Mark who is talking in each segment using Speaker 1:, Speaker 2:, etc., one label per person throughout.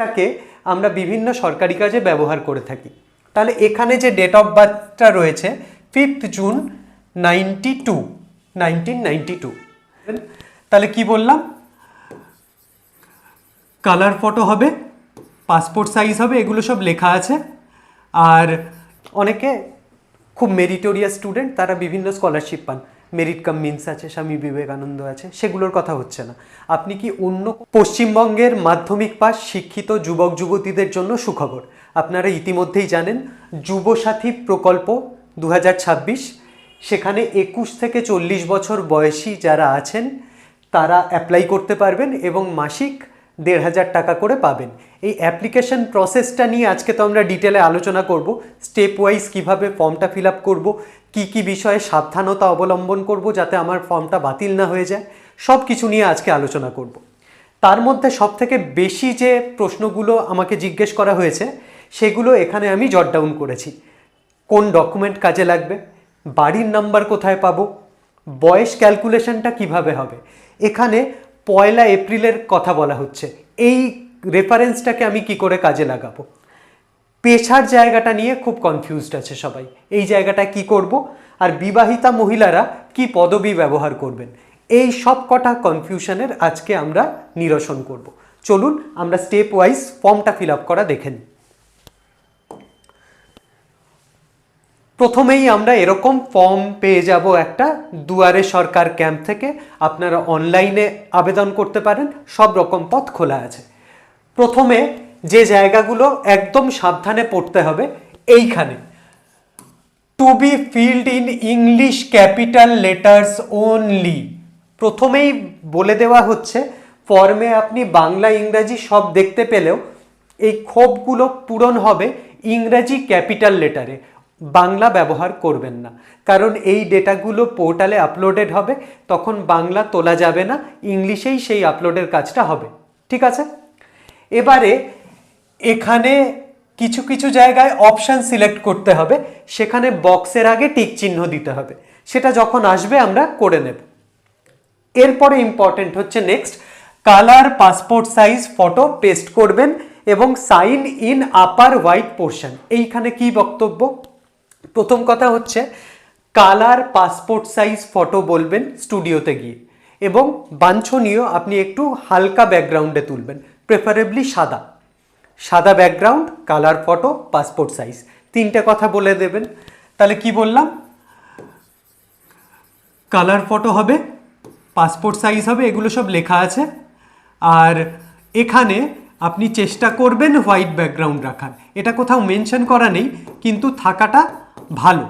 Speaker 1: টাকে আমরা বিভিন্ন সরকারি কাজে ব্যবহার করে থাকি তাহলে এখানে যে ডেট অফ বার্থটা রয়েছে fifth June ninety two nineteen ninety two তাহলে কি বললাম কালার ফটো হবে পাসপোর্ট সাইজ হবে এগুলো সব লেখা আছে আর অনেকে খুব মেরিটোরিয়াস স্টুডেন্ট তারা বিভিন্ন স্কলারশিপ পান মেরিট কাম মিন্স আছে স্বামী বিবেকানন্দ আছে সেগুলোর কথা হচ্ছে না আপনি কি অন্য পশ্চিমবঙ্গের মাধ্যমিক পাস শিক্ষিত যুবক যুবতীদের জন্য সুখবর আপনারা ইতিমধ্যেই জানেন যুবসাথী প্রকল্প দু সেখানে একুশ থেকে চল্লিশ বছর বয়সী যারা আছেন তারা অ্যাপ্লাই করতে পারবেন এবং মাসিক দেড় হাজার টাকা করে পাবেন এই অ্যাপ্লিকেশন প্রসেসটা নিয়ে আজকে তো আমরা ডিটেলে আলোচনা করব স্টেপ ওয়াইজ কীভাবে ফর্মটা ফিল আপ করবো কী কী বিষয়ে সাবধানতা অবলম্বন করব যাতে আমার ফর্মটা বাতিল না হয়ে যায় সব কিছু নিয়ে আজকে আলোচনা করব তার মধ্যে সবথেকে বেশি যে প্রশ্নগুলো আমাকে জিজ্ঞেস করা হয়েছে সেগুলো এখানে আমি জট ডাউন করেছি কোন ডকুমেন্ট কাজে লাগবে বাড়ির নাম্বার কোথায় পাবো বয়স ক্যালকুলেশনটা কিভাবে হবে এখানে পয়লা এপ্রিলের কথা বলা হচ্ছে এই রেফারেন্সটাকে আমি কি করে কাজে লাগাবো পেশার জায়গাটা নিয়ে খুব কনফিউজড আছে সবাই এই জায়গাটা কি করব আর বিবাহিতা মহিলারা কি পদবি ব্যবহার করবেন এই সব কটা কনফিউশনের আজকে আমরা নিরসন করব চলুন আমরা স্টেপ ওয়াইজ ফর্মটা ফিল আপ করা দেখে নিই প্রথমেই আমরা এরকম ফর্ম পেয়ে যাব একটা দুয়ারে সরকার ক্যাম্প থেকে আপনারা অনলাইনে আবেদন করতে পারেন সব রকম পথ খোলা আছে প্রথমে যে জায়গাগুলো একদম সাবধানে পড়তে হবে এইখানে to be filled in English capital letters only প্রথমেই বলে দেওয়া হচ্ছে ফর্মে আপনি বাংলা ইংরাজি সব দেখতে পেলেও এই ক্ষোভগুলো পূরণ হবে ইংরাজি ক্যাপিটাল লেটারে বাংলা ব্যবহার করবেন না কারণ এই ডেটাগুলো পোর্টালে আপলোডেড হবে তখন বাংলা তোলা যাবে না ইংলিশেই সেই আপলোডের কাজটা হবে ঠিক আছে এবারে এখানে কিছু কিছু জায়গায় অপশান সিলেক্ট করতে হবে সেখানে বক্সের আগে টিক চিহ্ন দিতে হবে সেটা যখন আসবে আমরা করে নেব এরপরে ইম্পর্টেন্ট হচ্ছে next colour passport size photo paste করবেন এবং sign in upper white portion এইখানে কি বক্তব্য প্রথম কথা হচ্ছে কালার পাসপোর্ট সাইজ ফটো বলবেন স্টুডিওতে গিয়ে এবং বাঞ্ছনীয় আপনি একটু হালকা ব্যাকগ্রাউন্ডে তুলবেন প্রেফারেবলি সাদা সাদা background colour photo passport size তিনটে কথা বলে দেবেন তাহলে কি বললাম কালার ফটো হবে পাসপোর্ট সাইজ হবে এগুলো সব লেখা আছে আর এখানে আপনি চেষ্টা করবেন হোয়াইট ব্যাকগ্রাউন্ড রাখার এটা কোথাও মেনশন করা নেই কিন্তু থাকাটা ভালো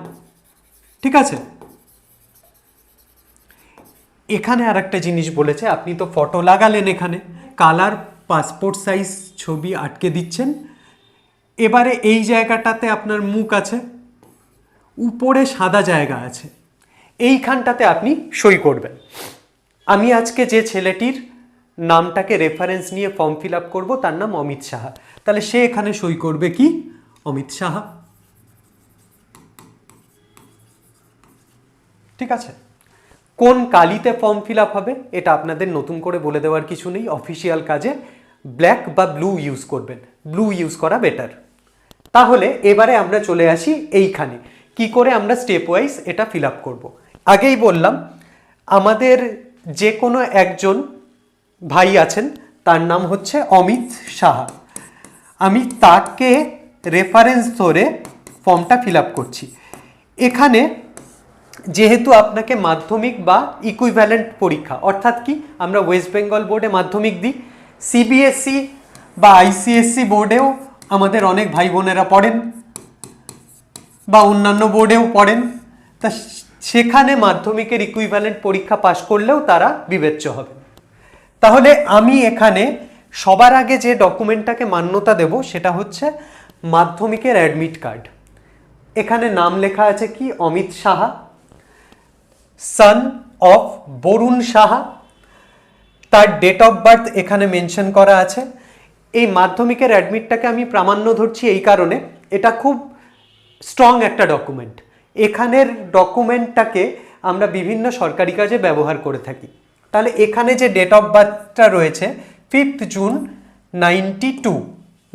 Speaker 1: ঠিক আছে এখানে আর একটা জিনিস বলেছে আপনি তো ফটো লাগালেন এখানে কালার পাসপোর্ট সাইজ ছবি আটকে দিচ্ছেন এবারে এই জায়গাটাতে আপনার মুখ আছে উপরে সাদা জায়গা আছে এইখানটাতে আপনি সই করবেন আমি আজকে যে ছেলেটির নামটাকে রেফারেন্স নিয়ে ফর্ম ফিল আপ করবো তার নাম অমিত সাহা তাহলে সে এখানে সই করবে কি অমিত সাহা ঠিক আছে কোন কালিতে ফর্ম ফিল আপ হবে এটা আপনাদের নতুন করে বলে দেওয়ার কিছু নেই অফিসিয়াল কাজে ব্ল্যাক বা ব্লু ইউজ করবেন ব্লু ইউজ করা বেটার তাহলে এবারে আমরা চলে আসি এইখানে কি করে আমরা স্টেপ ওয়াইজ এটা ফিল আপ করবো আগেই বললাম আমাদের যে কোনো একজন ভাই আছেন তার নাম হচ্ছে অমিত সাহা আমি তাকে রেফারেন্স ধরে ফর্মটা ফিল আপ করছি এখানে যেহেতু আপনাকে মাধ্যমিক বা ইকুইভ্যালেন্ট পরীক্ষা অর্থাৎ কি আমরা ওয়েস্ট বেঙ্গল বোর্ডে মাধ্যমিক দিই সিবিএসসি e বা আইসিএসসি e বোর্ডেও আমাদের অনেক ভাই বোনেরা পড়েন বা অন্যান্য বোর্ডেও পড়েন তা সেখানে মাধ্যমিকের ইকুইভ্যালেন্ট পরীক্ষা পাশ করলেও তারা বিবেচ্য হবে তাহলে আমি এখানে সবার আগে যে ডকুমেন্টটাকে মান্যতা দেব সেটা হচ্ছে মাধ্যমিকের অ্যাডমিট কার্ড এখানে নাম লেখা আছে কি অমিত সাহা সান অফ বরুণ সাহা তার ডেট অফ বার্থ এখানে মেনশন করা আছে এই মাধ্যমিকের অ্যাডমিটটাকে আমি প্রামাণ্য ধরছি এই কারণে এটা খুব স্ট্রং একটা ডকুমেন্ট এখানের ডকুমেন্টটাকে আমরা বিভিন্ন সরকারি কাজে ব্যবহার করে থাকি তাহলে এখানে যে ডেট অফ বার্থটা রয়েছে fifth June ninety two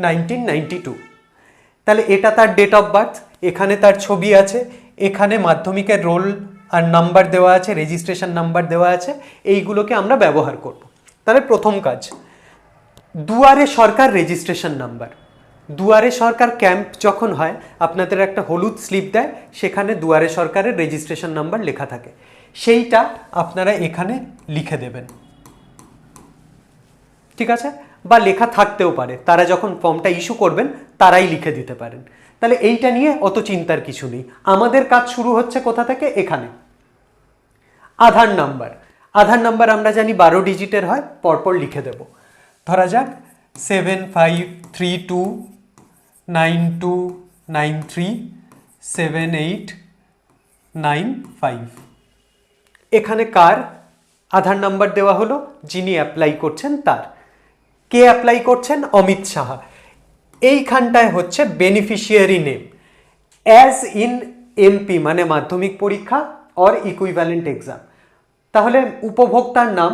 Speaker 1: nineteen ninety two তাহলে এটা তার ডেট অফ বার্থ এখানে তার ছবি আছে এখানে মাধ্যমিকের রোল আর নাম্বার দেওয়া আছে রেজিস্ট্রেশন নাম্বার দেওয়া আছে এইগুলোকে আমরা ব্যবহার করব তাহলে প্রথম কাজ দুয়ারে সরকার রেজিস্ট্রেশন নাম্বার দুয়ারে সরকার ক্যাম্প যখন হয় আপনাদের একটা হলুদ স্লিপ দেয় সেখানে দুয়ারে সরকারের রেজিস্ট্রেশন নাম্বার লেখা থাকে সেইটা আপনারা এখানে লিখে দেবেন ঠিক আছে বা লেখা থাকতেও পারে তারা যখন ফর্মটা ইস্যু করবেন তারাই লিখে দিতে পারেন তাহলে এইটা নিয়ে অত চিন্তার কিছু নেই আমাদের কাজ শুরু হচ্ছে কোথা থেকে এখানে আধার নাম্বার আধার নাম্বার আমরা জানি বারো ডিজিটের হয় পরপর লিখে দেব ধরা যাক seven five three two nine two nine three seven eight nine five এখানে কার আধার নাম্বার দেওয়া হলো যিনি অ্যাপ্লাই করছেন তার কে অ্যাপ্লাই করছেন অমিত সাহা এইখানটায় হচ্ছে beneficiary name as in MP মানে মাধ্যমিক পরীক্ষা অর ইকুইভ্যালেন্ট এক্সাম তাহলে উপভোক্তার নাম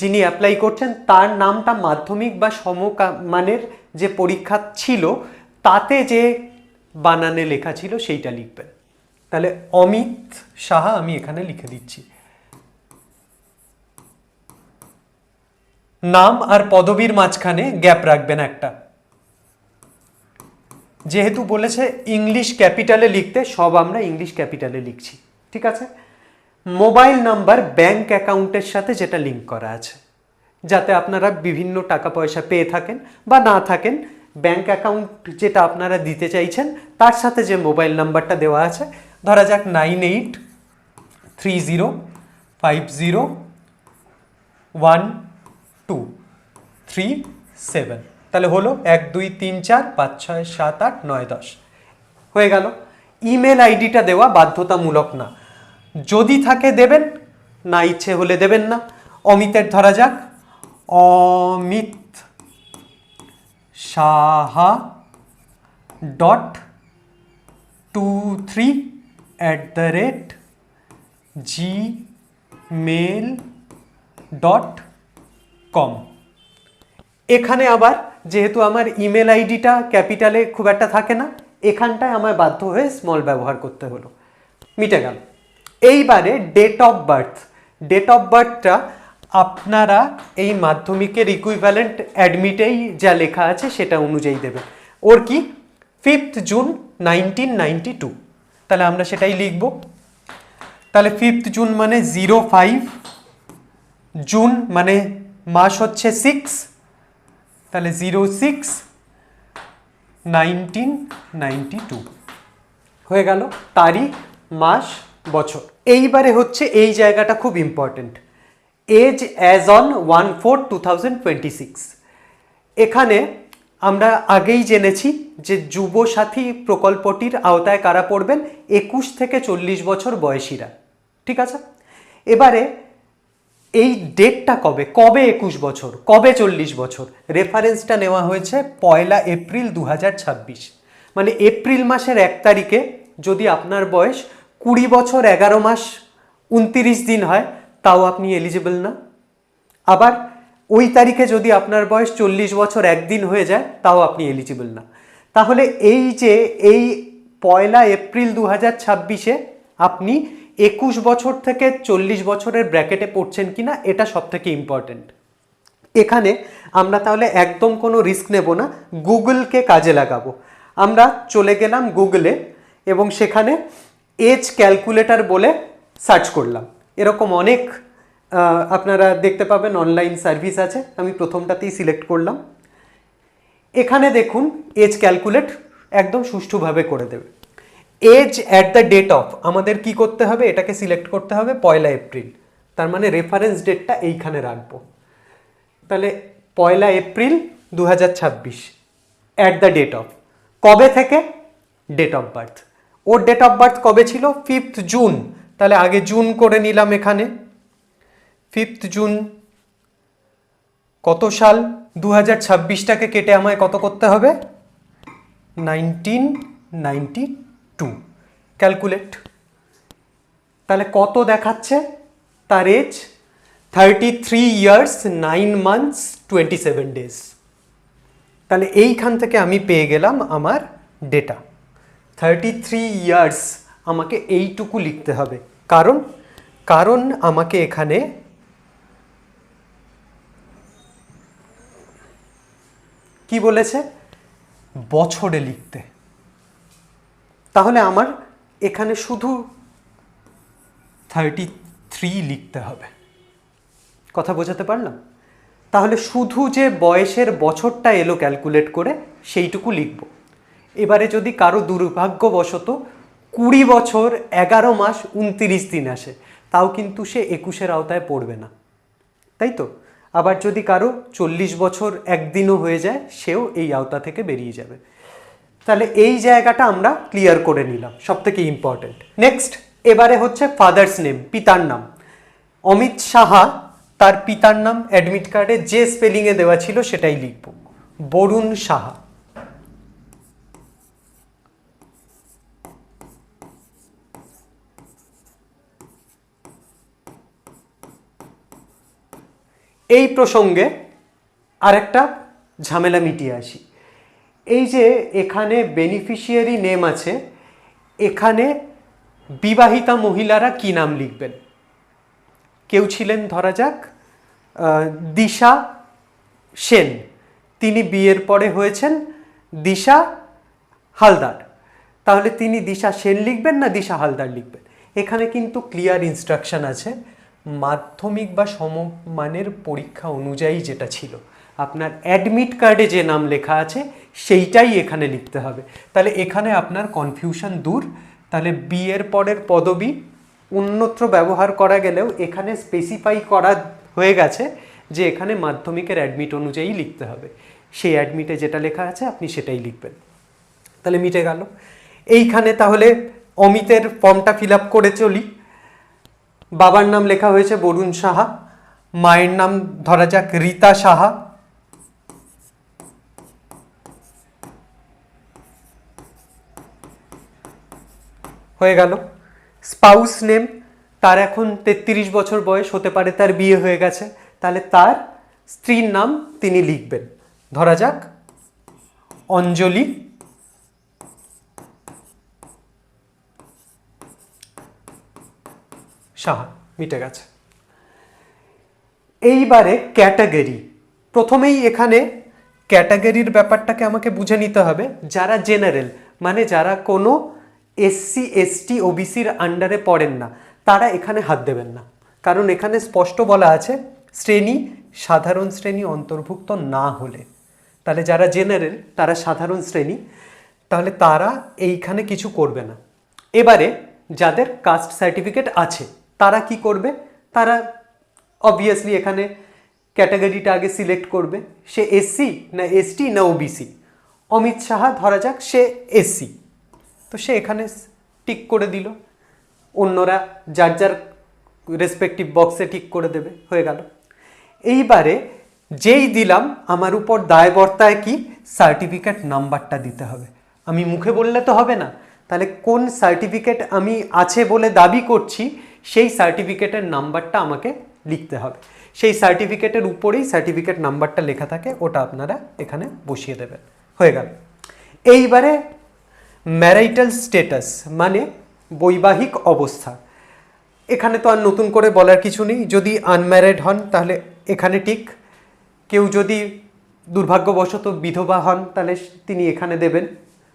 Speaker 1: যিনি অ্যাপ্লাই করছেন তার নামটা মাধ্যমিক বা সমকামানের যে পরীক্ষা ছিল তাতে যে বানানে লেখা ছিল সেইটা লিখবেন তাহলে অমিত সাহা আমি এখানে লিখে দিচ্ছি নাম আর পদবীর মাঝখানে গ্যাপ রাখবেন একটা যেহেতু বলেছে ইংলিশ ক্যাপিটালে লিখতে সব আমরা ইংলিশ ক্যাপিটালে লিখছি ঠিক আছে মোবাইল নাম্বার ব্যাংক অ্যাকাউন্টের সাথে যেটা লিঙ্ক করা আছে যাতে আপনারা বিভিন্ন টাকা পয়সা পেয়ে থাকেন বা না থাকেন ব্যাংক অ্যাকাউন্ট যেটা আপনারা দিতে চাইছেন তার সাথে যে মোবাইল নাম্বারটা দেওয়া আছে ধরা যাক nine eight three zero five zero one two three seven তাহলে হলো এক দুই তিন চার পাঁচ ছয় সাত আট নয় দশ হয়ে গেল ইমেল আইডিটা দেওয়া বাধ্যতামূলক না যদি থাকে দেবেন না ইচ্ছে হলে দেবেন না অমিতের ধরা যাক Amit Saha dot two three at the rate Gmail dot com এখানে আবার যেহেতু আমার ইমেল আইডিটা ক্যাপিটালে খুব একটা থাকে না এখানটায় আমার বাধ্য হয়ে স্মল ব্যবহার করতে হলো মিটে গেল এইবারে date of birth date of বার্থটা আপনারা এই মাধ্যমিকের ইকুইভ্যালেন্ট অ্যাডমিটেই যা লেখা আছে সেটা অনুযায়ী দেবেন ওর কি fifth June nineteen ninety two তাহলে আমরা সেটাই লিখব তাহলে ফিফথ জুন মানে জিরো ফাইভ জুন মানে মাস হচ্ছে সিক্স তাহলে zero six nineteen ninety two হয়ে গেল তারিখ মাস বছর এইবারে হচ্ছে এই জায়গাটা খুব important age as on one four two twenty six এখানে আমরা আগেই জেনেছি যে যুব সাথী প্রকল্পটির আওতায় কারা পড়বেন একুশ থেকে চল্লিশ বছর বয়সীরা ঠিক আছে এবারে এই ডেটটা কবে কবে একুশ বছর কবে চল্লিশ বছর রেফারেন্সটা নেওয়া হয়েছে পয়লা এপ্রিল দু মানে এপ্রিল মাসের এক তারিখে যদি আপনার বয়স কুড়ি বছর এগারো মাস উনতিরিশ দিন হয় তাও আপনি এলিজিবল না আবার ওই তারিখে যদি আপনার বয়স চল্লিশ বছর একদিন হয়ে যায় তাও আপনি এলিজিবল না তাহলে এই যে এই পয়লা এপ্রিল দু হাজার ছাব্বিশে আপনি একুশ বছর থেকে চল্লিশ বছরের ব্র্যাকেটে পড়ছেন কি না এটা সবথেকে ইম্পর্ট্যান্ট এখানে আমরা তাহলে একদম কোনো রিস্ক নেব না গুগলকে কাজে লাগাবো আমরা চলে গেলাম গুগলে এবং সেখানে এজ ক্যালকুলেটার বলে সার্চ করলাম এরকম অনেক আপনারা দেখতে পাবেন অনলাইন সার্ভিস আছে আমি প্রথমটাতেই সিলেক্ট করলাম এখানে দেখুন এজ ক্যালকুলেট একদম সুষ্ঠুভাবে করে দেবে age at the date of আমাদের কি করতে হবে এটাকে সিলেক্ট করতে হবে পয়লা এপ্রিল তার মানে রেফারেন্স ডেটটা এইখানে রাখবো তাহলে পয়লা এপ্রিল দু হাজার ছাব্বিশ অ্যাট দ্য ডেট অফ কবে থেকে ডেট অফ বার্থ ওর ডেট অফ বার্থ কবে ছিল ফিফথ জুন তাহলে আগে জুন করে নিলাম এখানে ফিফথ জুন কত সাল দু হাজার ছাব্বিশটাকে কেটে আমায় কত করতে হবে নাইনটিন নাইনটি টু ক্যালকুলেট তাহলে কত দেখাচ্ছে তার age thirty three years nine months twenty seven days তাহলে এইখান থেকে আমি পেয়ে গেলাম আমার ডেটা থার্টি থ্রি ইয়ার্স আমাকে এইটুকু লিখতে হবে কারণ কারণ আমাকে এখানে কি বলেছে বছরে লিখতে তাহলে আমার এখানে শুধু থার্টি থ্রি লিখতে হবে কথা বোঝাতে পারলাম তাহলে শুধু যে বয়সের বছরটা এলো ক্যালকুলেট করে সেইটুকু লিখব এবারে যদি কারো দুর্ভাগ্যবশত কুড়ি বছর এগারো মাস উনতিরিশ দিন আসে তাও কিন্তু সে একুশের আওতায় পড়বে না তাই তো আবার যদি কারো চল্লিশ বছর একদিনও হয়ে যায় সেও এই আওতা থেকে বেরিয়ে যাবে তাহলে এই জায়গাটা আমরা ক্লিয়ার করে নিলাম সব থেকে ইম্পর্টেন্ট নেক্সট এবারে হচ্ছে ফাদার্স নেম পিতার নাম অমিত সাহা তার পিতার নাম অ্যাডমিট কার্ডে যে স্পেলিংয়ে দেওয়া ছিল সেটাই লিখব বরুণ সাহা এই প্রসঙ্গে আরেকটা ঝামেলা মিটিয়ে আসি এই যে এখানে বেনিফিশিয়ারি নেম আছে এখানে বিবাহিতা মহিলারা কি নাম লিখবেন কেউ ছিলেন ধরা যাক দিশা সেন তিনি বিয়ের পরে হয়েছেন দিশা হালদার তাহলে তিনি দিশা সেন লিখবেন না দিশা হালদার লিখবেন এখানে কিন্তু ক্লিয়ার ইনস্ট্রাকশান আছে মাধ্যমিক বা সমমানের পরীক্ষা অনুযায়ী যেটা ছিল আপনার অ্যাডমিট কার্ডে যে নাম লেখা আছে সেইটাই এখানে লিখতে হবে তাহলে এখানে আপনার কনফিউশন দূর তাহলে বিয়ের পরের পদবি অন্যত্র ব্যবহার করা গেলেও এখানে স্পেসিফাই করা হয়ে গেছে যে এখানে মাধ্যমিকের অ্যাডমিট অনুযায়ী লিখতে হবে সেই অ্যাডমিটে যেটা লেখা আছে আপনি সেটাই লিখবেন তাহলে মিটে গেল এইখানে তাহলে অমিতের ফর্মটা ফিল আপ করে চলি বাবার নাম লেখা হয়েছে বরুণ সাহা মায়ের নাম ধরা যাক রীতা সাহা হয়ে গেল স্পাউস নেম তার এখন তেত্রিশ বছর বয়স হতে পারে তার বিয়ে হয়ে গেছে তাহলে তার স্ত্রীর নাম তিনি লিখবেন ধরা যাক অঞ্জলি সাহা মিটে গেছে এইবারে ক্যাটাগরি প্রথমেই এখানে ক্যাটাগরির ব্যাপারটাকে আমাকে বুঝে নিতে হবে যারা জেনারেল মানে যারা কোনো এসসি এসটি ওবিসির আন্ডারে পড়েন না তারা এখানে হাত দেবেন না কারণ এখানে স্পষ্ট বলা আছে শ্রেণী সাধারণ শ্রেণী অন্তর্ভুক্ত না হলে তাহলে যারা জেনারেল তারা সাধারণ শ্রেণী তাহলে তারা এইখানে কিছু করবে না এবারে যাদের কাস্ট সার্টিফিকেট আছে তারা কি করবে তারা অবভিয়াসলি এখানে ক্যাটাগরিটা আগে সিলেক্ট করবে সে এসসি না এসটি না ওবিসি অমিত সাহা ধরা যাক সে এসসি তো সে এখানে টিক করে দিল অন্যরা যার যার রেসপেক্টিভ বক্সে ঠিক করে দেবে হয়ে গেল এইবারে যেই দিলাম আমার উপর দায়বর্তায় কি সার্টিফিকেট নাম্বারটা দিতে হবে আমি মুখে বললে তো হবে না তাহলে কোন সার্টিফিকেট আমি আছে বলে দাবি করছি সেই সার্টিফিকেটের নাম্বারটা আমাকে লিখতে হবে সেই সার্টিফিকেটের উপরেই সার্টিফিকেট নাম্বারটা লেখা থাকে ওটা আপনারা এখানে বসিয়ে দেবেন হয়ে গেল এইবারে ম্যারাইটাল স্টেটাস মানে বৈবাহিক অবস্থা এখানে তো আর নতুন করে বলার কিছু নেই যদি আনম্যারিড হন তাহলে এখানে ঠিক কেউ যদি দুর্ভাগ্যবশত বিধবা হন তাহলে তিনি এখানে দেবেন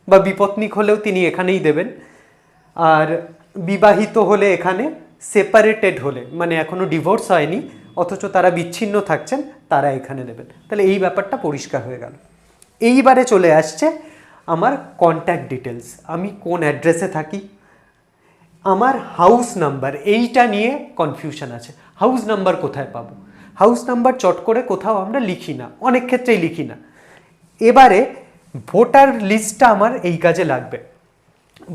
Speaker 1: বা বিপত্নিক হলেও তিনি এখানেই দেবেন আর বিবাহিত হলে এখানে সেপারেটেড হলে মানে এখনও ডিভোর্স হয়নি অথচ তারা বিচ্ছিন্ন থাকছেন তারা এখানে দেবেন তাহলে এই ব্যাপারটা পরিষ্কার হয়ে গেল এইবারে চলে আসছে আমার কন্ট্যাক্ট ডিটেলস আমি কোন অ্যাড্রেসে থাকি আমার হাউস নাম্বার এইটা নিয়ে কনফিউশন আছে হাউস নাম্বার কোথায় পাবো হাউস নাম্বার চট করে কোথাও আমরা লিখি না অনেক ক্ষেত্রেই লিখি না এবারে ভোটার লিস্টটা আমার এই কাজে লাগবে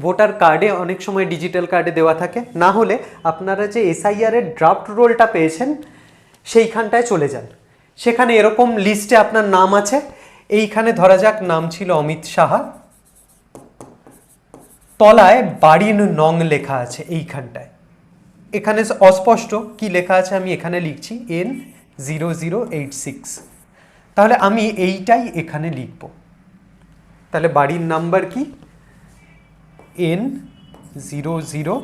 Speaker 1: ভোটার কার্ডে অনেক সময় ডিজিটাল কার্ডে দেওয়া থাকে না হলে আপনারা যে এসআইআরের ড্রাফট রোলটা পেয়েছেন সেইখানটায় চলে যান সেখানে এরকম লিস্টে আপনার নাম আছে এইখানে ধরা যাক নাম ছিল অমিত সাহা তলায় বাড়ির নং লেখা আছে এইখানটায় এখানে অস্পষ্ট কি লেখা আছে আমি এখানে লিখছি N zero zero eight six তাহলে আমি এইটাই এখানে লিখব তাহলে বাড়ির নাম্বার কি N zero zero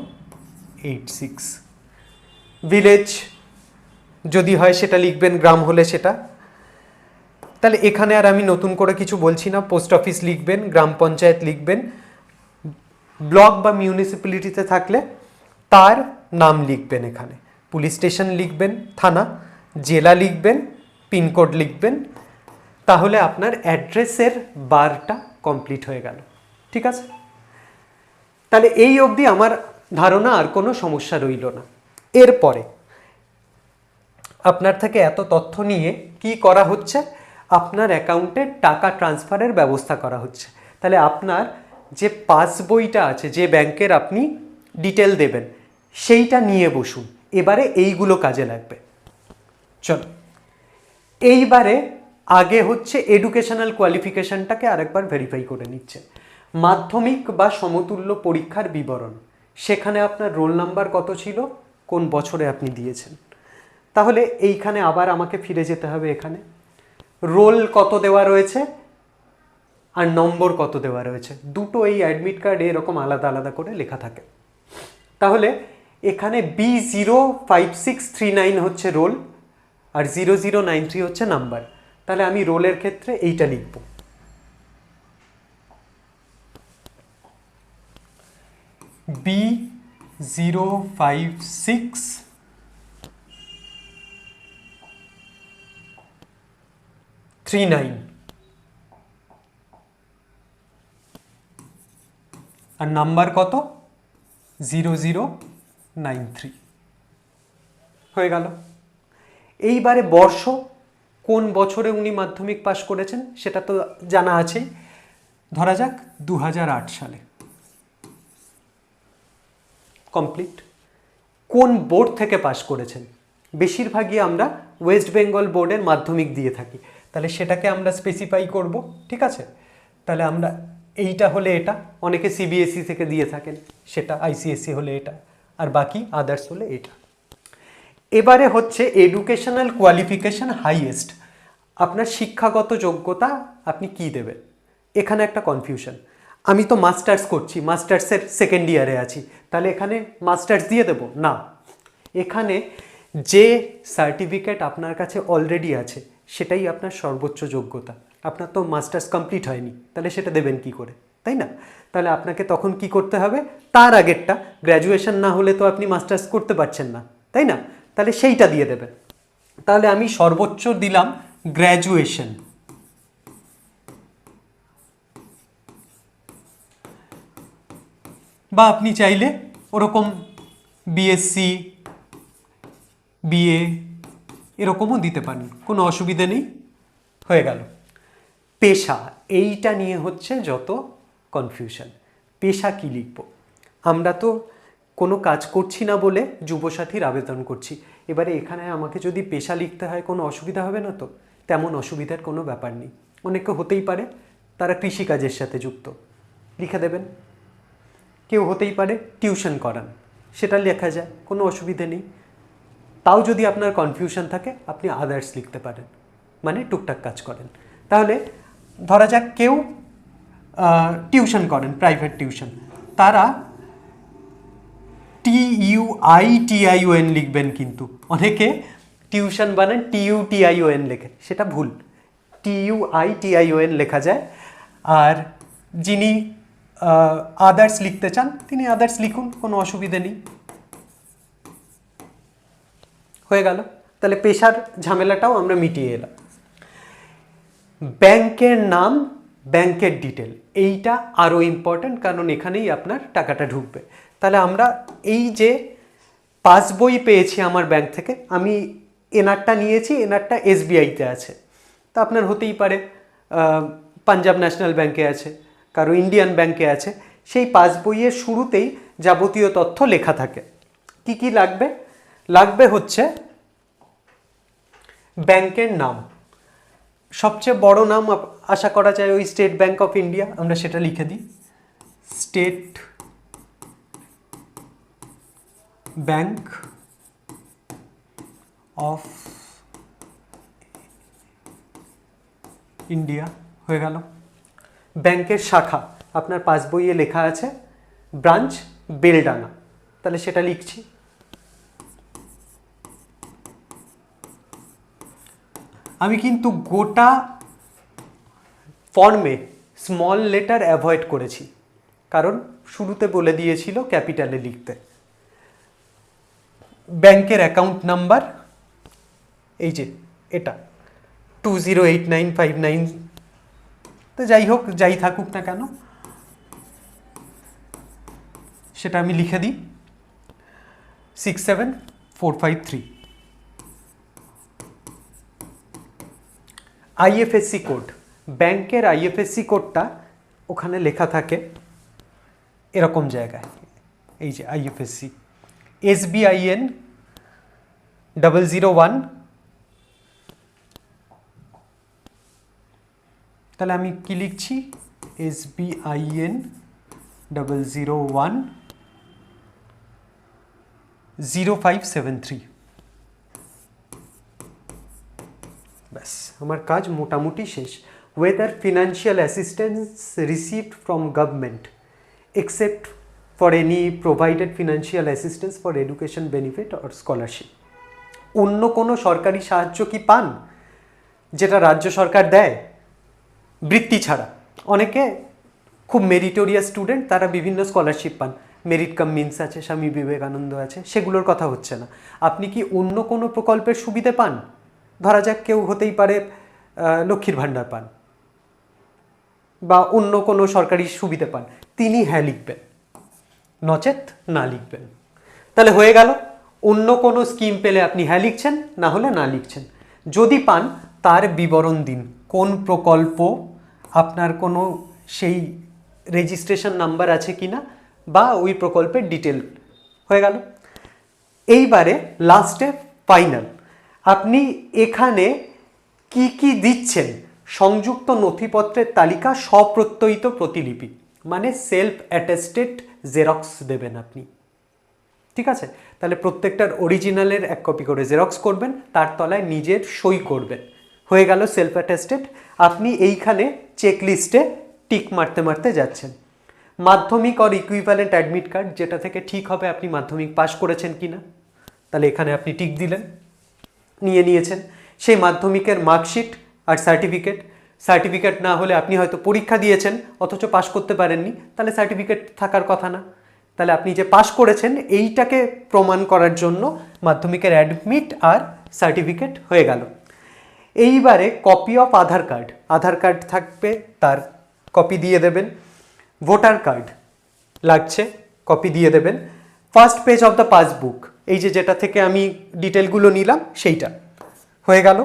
Speaker 1: eight six village যদি হয় সেটা লিখবেন গ্রাম হলে সেটা তাহলে এখানে আর আমি নতুন করে কিছু বলছি না পোস্ট অফিস লিখবেন গ্রাম পঞ্চায়েত লিখবেন ব্লক বা মিউনিসিপ্যালিটিতে থাকলে তার নাম লিখবেন এখানে পুলিশ স্টেশন লিখবেন থানা জেলা লিখবেন পিনকোড লিখবেন তাহলে আপনার অ্যাড্রেসের বারটা কমপ্লিট হয়ে গেল ঠিক আছে তাহলে এই অবধি আমার ধারণা আর কোনো সমস্যা রইল না এরপরে আপনার থেকে এত তথ্য নিয়ে কি করা হচ্ছে আপনার অ্যাকাউন্টে টাকা ট্রান্সফারের ব্যবস্থা করা হচ্ছে তাহলে আপনার যে পাসবইটা আছে যে ব্যাংকের আপনি ডিটেল দেবেন সেইটা নিয়ে বসুন এবারে এইগুলো কাজে লাগবে চল এইবারে আগে হচ্ছে এডুকেশনাল কোয়ালিফিকেশানটাকে আরেকবার ভেরিফাই করে নিচ্ছে মাধ্যমিক বা সমতুল্য পরীক্ষার বিবরণ সেখানে আপনার রোল নাম্বার কত ছিল কোন বছরে আপনি দিয়েছেন তাহলে এইখানে আবার আমাকে ফিরে যেতে হবে এখানে রোল কত দেওয়া রয়েছে আর নম্বর কত দেওয়া রয়েছে দুটো এই অ্যাডমিট কার্ডে এরকম আলাদা আলাদা করে লেখা থাকে তাহলে এখানে B zero five six three nine হচ্ছে রোল আর জিরো জিরো নাইন থ্রি হচ্ছে নাম্বার তাহলে আমি রোলের ক্ষেত্রে এইটা লিখব B zero five six three nine আর নাম্বার কত জিরো জিরো নাইন থ্রি হয়ে গেল এইবারে বর্ষ কোন বছরে উনি মাধ্যমিক পাশ করেছেন সেটা তো জানা আছে ধরা যাক দু সালে কমপ্লিট কোন বোর্ড থেকে পাশ করেছেন বেশিরভাগই আমরা ওয়েস্ট বেঙ্গল বোর্ডের মাধ্যমিক দিয়ে থাকি তাহলে সেটাকে আমরা স্পেসিফাই করব ঠিক আছে তাহলে আমরা এইটা হলে এটা অনেকে সিবিএসই e থেকে দিয়ে থাকেন সেটা আইসিএসসি e হলে এটা আর বাকি আদার্স হলে এটা এবারে হচ্ছে এডুকেশনাল কোয়ালিফিকেশান হাইয়েস্ট আপনার শিক্ষাগত যোগ্যতা আপনি কি দেবেন এখানে একটা কনফিউশন আমি তো মাস্টার্স করছি মাস্টার্সের সেকেন্ড ইয়ারে আছি তাহলে এখানে মাস্টার্স দিয়ে দেব না এখানে যে সার্টিফিকেট আপনার কাছে অলরেডি আছে সেটাই আপনার সর্বোচ্চ যোগ্যতা আপনার তো মাস্টার্স কমপ্লিট হয়নি তাহলে সেটা দেবেন কি করে তাই না তাহলে আপনাকে তখন কি করতে হবে তার আগেরটা গ্র্যাজুয়েশন না হলে তো আপনি মাস্টার্স করতে পারছেন না তাই না তাহলে সেইটা দিয়ে দেবেন তাহলে আমি সর্বোচ্চ দিলাম গ্র্যাজুয়েশন বা আপনি চাইলে ওরকম বিএসসি বিএ এরকমও দিতে পারেন কোনো অসুবিধে নেই হয়ে গেল পেশা এইটা নিয়ে হচ্ছে যত কনফিউশন পেশা কী লিখব আমরা তো কোনো কাজ করছি না বলে যুবসাথীর আবেদন করছি এবারে এখানে আমাকে যদি পেশা লিখতে হয় কোনো অসুবিধা হবে না তো তেমন অসুবিধার কোনো ব্যাপার নেই অনেকে হতেই পারে তারা কৃষিকাজের সাথে যুক্ত লিখে দেবেন কেউ হতেই পারে টিউশন করান সেটা লেখা যায় কোনো অসুবিধে নেই তাও যদি আপনার কনফিউশন থাকে আপনি আদার্স লিখতে পারেন মানে টুকটাক কাজ করেন তাহলে ধরা যাক কেউ টিউশন করেন প্রাইভেট টিউশন তারা T U I T I N লিখবেন কিন্তু অনেকে টিউশন বানান T U T I N লেখেন সেটা ভুল T U I T I N লেখা যায় আর যিনি আদার্স লিখতে চান তিনি আদার্স লিখুন কোনো অসুবিধে নেই হয়ে গেল তাহলে পেশার ঝামেলাটাও আমরা মিটিয়ে এলাম ব্যাংকের নাম ব্যাংকের ডিটেল এইটা আরও ইম্পর্ট্যান্ট কারণ এখানেই আপনার টাকাটা ঢুকবে তাহলে আমরা এই যে পাসবই পেয়েছি আমার ব্যাংক থেকে আমি এনআরটা নিয়েছি এনআরটা এসবিআইতে আছে তা আপনার হতেই পারে পাঞ্জাব ন্যাশনাল ব্যাংকে আছে কারো ইন্ডিয়ান ব্যাংকে আছে সেই পাসবইয়ের শুরুতেই যাবতীয় তথ্য লেখা থাকে কি কি লাগবে লাগবে হচ্ছে ব্যাংকের নাম সবচেয়ে বড় নাম আশা করা যায় ওই স্টেট ব্যাংক অফ ইন্ডিয়া আমরা সেটা লিখে দিই স্টেট ব্যাংক অফ ইন্ডিয়া হয়ে গেল ব্যাংকের শাখা আপনার পাসবইয়ে লেখা আছে ব্রাঞ্চ বেলডাঙা তাহলে সেটা লিখছি আমি কিন্তু গোটা ফর্মে স্মল লেটার অ্যাভয়েড করেছি কারণ শুরুতে বলে দিয়েছিল ক্যাপিটালে লিখতে ব্যাংকের অ্যাকাউন্ট নাম্বার এই যে এটা two zero eight nine five nine তো যাই হোক যাই থাকুক না কেন সেটা আমি লিখে দিই six seven four five three I F S C code bank I F S C कोडटा ओखने लेखा था रकम जगह F S C S B I N double zero one तेल की लिखी S B I N double zero one zero five seven three ব্যাস আমার কাজ মোটামুটি শেষ whether financial assistance received from government except for any provided financial assistance for education benefit or scholarship অন্য কোনো সরকারি সাহায্য কি পান যেটা রাজ্য সরকার দেয় বৃত্তি ছাড়া অনেকে খুব মেরিটোরিয়া স্টুডেন্ট তারা বিভিন্ন স্কলারশিপ পান মেরিট কাম মিন্স আছে স্বামী বিবেকানন্দ আছে সেগুলোর কথা হচ্ছে না আপনি কি অন্য কোনো প্রকল্পের সুবিধে পান ধরা যাক কেউ হতেই পারে লক্ষ্মীর ভাণ্ডার পান বা অন্য কোনো সরকারি সুবিধা পান তিনি হ্যাঁ লিখবেন নচেত না লিখবেন তাহলে হয়ে গেল অন্য কোনো স্কিম পেলে আপনি হ্যাঁ লিখছেন না হলে না লিখছেন যদি পান তার বিবরণ দিন কোন প্রকল্প আপনার কোনো সেই রেজিস্ট্রেশন নাম্বার আছে কি না বা ওই প্রকল্পের ডিটেল হয়ে গেল এইবারে লাস্টে ফাইনাল আপনি এখানে কি কি দিচ্ছেন সংযুক্ত নথিপত্রের তালিকা স্বপ্রত্যয়িত প্রতিলিপি মানে সেলফ অ্যাটেস্টেড জেরক্স দেবেন আপনি ঠিক আছে তাহলে প্রত্যেকটার অরিজিনালের এক কপি করে জেরক্স করবেন তার তলায় নিজের সই করবেন হয়ে গেল সেলফ অ্যাটেস্টেড আপনি এইখানে চেকলিস্টে টিক মারতে মারতে যাচ্ছেন মাধ্যমিক অর ইকুইভ্যালেন্ট অ্যাডমিট কার্ড যেটা থেকে ঠিক হবে আপনি মাধ্যমিক পাশ করেছেন কি না তাহলে এখানে আপনি টিক দিলেন নিয়ে নিয়েছেন সেই মাধ্যমিকের মার্কশিট আর সার্টিফিকেট সার্টিফিকেট না হলে আপনি হয়তো পরীক্ষা দিয়েছেন অথচ পাশ করতে পারেননি তাহলে সার্টিফিকেট থাকার কথা না তাহলে আপনি যে পাশ করেছেন এইটাকে প্রমাণ করার জন্য মাধ্যমিকের অ্যাডমিট আর সার্টিফিকেট হয়ে গেল এইবারে copy of Aadhaar card Aadhaar card থাকবে তার কপি দিয়ে দেবেন ভোটার কার্ড লাগছে কপি দিয়ে দেবেন first page of the passbook এই যে যেটা থেকে আমি ডিটেলগুলো নিলাম সেইটা হয়ে গেল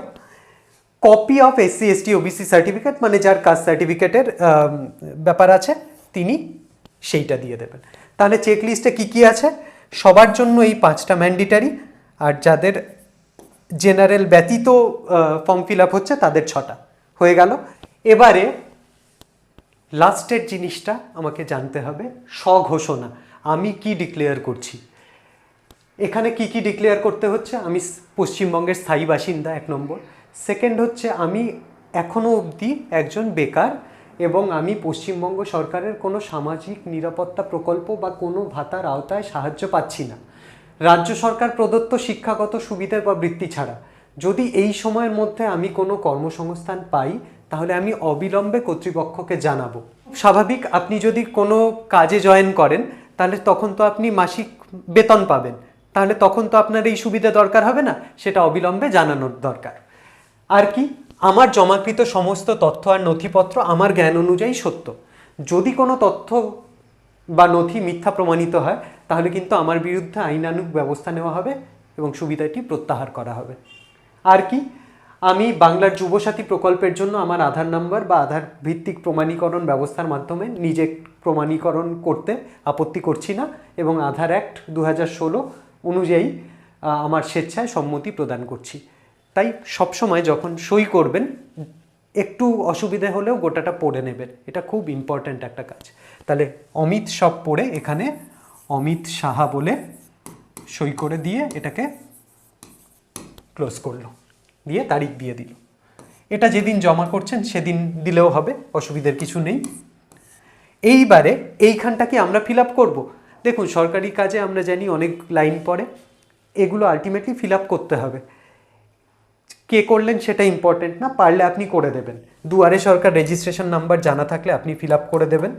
Speaker 1: copy of SC ST OBC certificate মানে যার কাস্ট সার্টিফিকেটের ব্যাপার আছে তিনি সেইটা দিয়ে দেবেন তাহলে চেকলিস্টে কী কী আছে সবার জন্য এই পাঁচটা ম্যান্ডেটারি আর যাদের জেনারেল ব্যতীত ফর্ম ফিল আপ হচ্ছে তাদের ছটা হয়ে গেল এবারে লাস্টের জিনিসটা আমাকে জানতে হবে স্বঘোষণা আমি কি ডিক্লেয়ার করছি এখানে কি কি ডিক্লেয়ার করতে হচ্ছে আমি পশ্চিমবঙ্গের স্থায়ী বাসিন্দা এক নম্বর সেকেন্ড হচ্ছে আমি এখনও অবধি একজন বেকার এবং আমি পশ্চিমবঙ্গ সরকারের কোনো সামাজিক নিরাপত্তা প্রকল্প বা কোনো ভাতার আওতায় সাহায্য পাচ্ছি না রাজ্য সরকার প্রদত্ত শিক্ষাগত সুবিধা বা বৃত্তি ছাড়া যদি এই সময়ের মধ্যে আমি কোনো কর্মসংস্থান পাই তাহলে আমি অবিলম্বে কর্তৃপক্ষকে জানাবো স্বাভাবিক আপনি যদি কোনো কাজে জয়েন করেন তাহলে তখন তো আপনি মাসিক বেতন পাবেন তাহলে তখন তো আপনার এই সুবিধা দরকার হবে না সেটা অবিলম্বে জানানোর দরকার আর কি আমার জমাকৃত সমস্ত তথ্য আর নথিপত্র আমার জ্ঞান অনুযায়ী সত্য যদি কোনো তথ্য বা নথি মিথ্যা প্রমাণিত হয় তাহলে কিন্তু আমার বিরুদ্ধে আইনানুগ ব্যবস্থা নেওয়া হবে এবং সুবিধাটি প্রত্যাহার করা হবে আর কি আমি বাংলার যুবসাথী প্রকল্পের জন্য আমার আধার নাম্বার বা আধার ভিত্তিক প্রমাণীকরণ ব্যবস্থার মাধ্যমে নিজে প্রমাণীকরণ করতে আপত্তি করছি না এবং আধার অ্যাক্ট দু হাজার ষোলো অনুযায়ী আমার স্বেচ্ছায় সম্মতি প্রদান করছি তাই সবসময় যখন সই করবেন একটু অসুবিধে হলেও গোটাটা পড়ে নেবেন এটা খুব ইম্পর্ট্যান্ট একটা কাজ তাহলে অমিত সব পড়ে এখানে অমিত সাহা বলে সই করে দিয়ে এটাকে ক্লোজ করলো দিয়ে তারিখ দিয়ে দিল এটা যেদিন জমা করছেন সেদিন দিলেও হবে অসুবিধার কিছু নেই এইবারে এইখানটা কি আমরা ফিল আপ করবো দেখুন সরকারি কাজে আমরা জানি অনেক লাইন পড়ে এগুলো আলটিমেটলি ফিল আপ করতে হবে কে করলেন সেটা ইম্পর্টেন্ট না পারলে আপনি করে দেবেন দুয়ারে সরকার রেজিস্ট্রেশন নাম্বার জানা থাকলে আপনি ফিল আপ করে দেবেন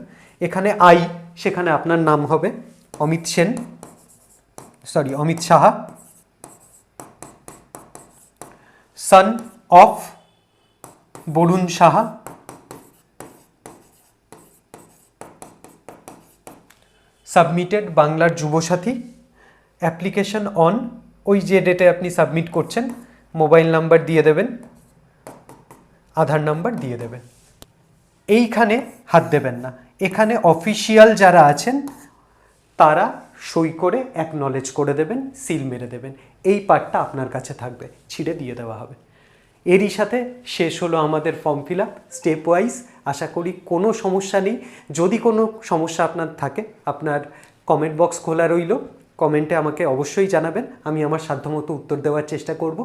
Speaker 1: এখানে আই সেখানে আপনার নাম হবে Amit Sen sorry Amit Saha son of Barun Saha submitted বাংলার যুবসাথী অ্যাপ্লিকেশন অন ওই যে ডেটে আপনি সাবমিট করছেন মোবাইল নাম্বার দিয়ে দেবেন আধার নাম্বার দিয়ে দেবেন এইখানে হাত দেবেন না এখানে অফিসিয়াল যারা আছেন তারা সই করে এক নলেজ করে দেবেন সিল মেরে দেবেন এই পার্টটা আপনার কাছে থাকবে ছিঁড়ে দিয়ে দেওয়া হবে এরই সাথে শেষ হলো আমাদের form fill up step wise আশা করি কোনো সমস্যা নেই যদি কোনো সমস্যা আপনার থাকে আপনার কমেন্ট বক্স খোলা রইল কমেন্টে আমাকে অবশ্যই জানাবেন আমি আমার সাধ্যমতো উত্তর দেওয়ার চেষ্টা করব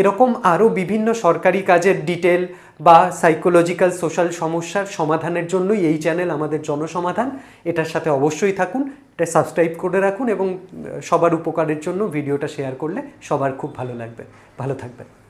Speaker 1: এরকম আরও বিভিন্ন সরকারি কাজের ডিটেল বা সাইকোলজিক্যাল সোশ্যাল সমস্যার সমাধানের জন্যই এই চ্যানেল আমাদের জনসমাধান এটার সাথে অবশ্যই থাকুন এটা সাবস্ক্রাইব করে রাখুন এবং সবার উপকারের জন্য ভিডিওটা শেয়ার করলে সবার খুব ভালো লাগবে ভালো থাকবেন